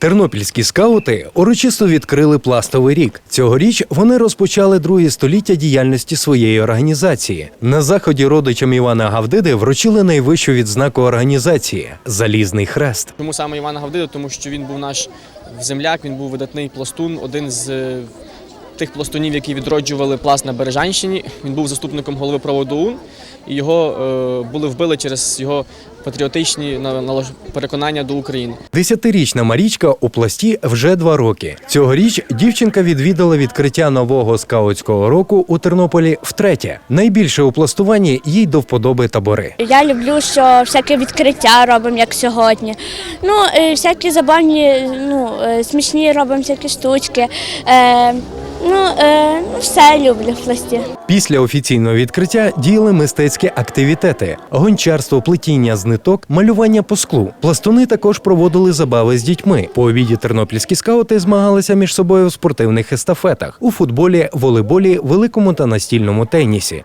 Тернопільські скаути урочисто відкрили пластовий рік. Цьогоріч вони розпочали друге століття діяльності своєї організації. На заході родичам Івана Гавдиди вручили найвищу відзнаку організації Залізний хрест. Чому саме Івана Гавдида? Тому що він був наш земляк, він був видатний пластун, один з тих пластунів, які відроджували пласт на Бережанщині. Він був заступником голови проводу ОУН, і його е, були вбили через його патріотичні переконання до України. Десятирічна Марічка у пласті вже два роки. Цьогоріч дівчинка відвідала відкриття нового скаутського року у Тернополі втретє. Найбільше у пластуванні їй до вподоби табори. Я люблю, що всяке відкриття робимо, як сьогодні. Ну, е, всякі забавні, ну, е, смішні робимо всякі штучки. Е, ну, е, ну, все люблю в пласті. Після офіційного відкриття діяли мистецькі активітети: гончарство, плетіння з ниток, малювання по склу. Пластуни також проводили забави з дітьми. По обіді тернопільські скаути змагалися між собою в спортивних естафетах у футболі, волейболі, великому та настільному тенісі.